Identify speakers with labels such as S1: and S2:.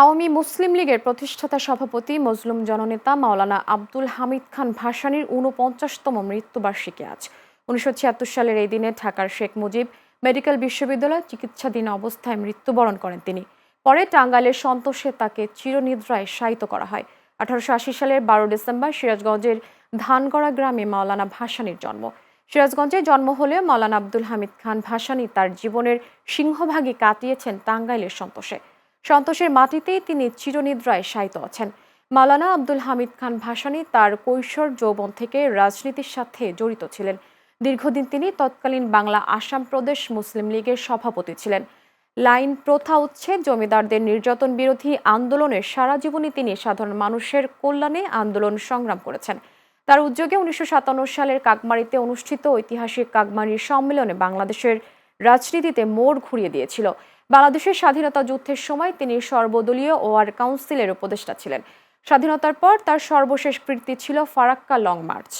S1: আওয়ামী মুসলিম লীগের প্রতিষ্ঠাতা সভাপতি, মজলুম জননেতা মাওলানা আব্দুল হামিদ খান ভাসানীর ঊনপঞ্চাশতম মৃত্যুবার্ষিকী আজ। উনিশশো ছিয়াত্তর সালের এই দিনে ঢাকার শেখ মুজিব মেডিকেল বিশ্ববিদ্যালয়ে চিকিৎসাধীন অবস্থায় মৃত্যুবরণ করেন তিনি। পরে টাঙ্গাইলের সন্তোষে তাকে চিরনিদ্রায় শায়িত করা হয়। আঠারোশো আশি সালের বারো ডিসেম্বর সিরাজগঞ্জের ধানগড়া গ্রামে মাওলানা ভাসানীর জন্ম। সিরাজগঞ্জে জন্ম হলেও মাওলানা আব্দুল হামিদ খান ভাসানী তার জীবনের সিংহভাগই কাটিয়েছেন টাঙ্গাইলের সন্তোষে। সন্তোষের মাটিতেই তিনি চিরনিদ্রায় শায়িত আছেন। মালানা আব্দুল হামিদ খান ভাসানী তার কৈশোর যৌবন থেকে রাজনীতির সাথে জড়িত ছিলেন। দীর্ঘদিন তিনি তৎকালীন বাংলা আসাম প্রদেশ মুসলিম লীগের সভাপতি ছিলেন। লাইন প্রথা উচ্ছেদ জমিদারদের নির্যাতন বিরোধী আন্দোলনের সারা জীবনই তিনি সাধারণ মানুষের কল্যাণে আন্দোলন সংগ্রাম করেছেন। তার উদ্যোগে উনিশশো সাতান্ন সালের কাকমারিতে অনুষ্ঠিত ঐতিহাসিক কাকমারির সম্মেলনে বাংলাদেশের রাজনীতিতে মোড় ঘুরিয়ে দিয়েছিল। বাংলাদেশের স্বাধীনতা যুদ্ধের সময় তিনি সর্বদলীয় ওয়ার কাউন্সিলের উপদেষ্টা ছিলেন। স্বাধীনতার পর তার সর্বশেষ কৃতি ছিল ফারাক্কা লং মার্চ।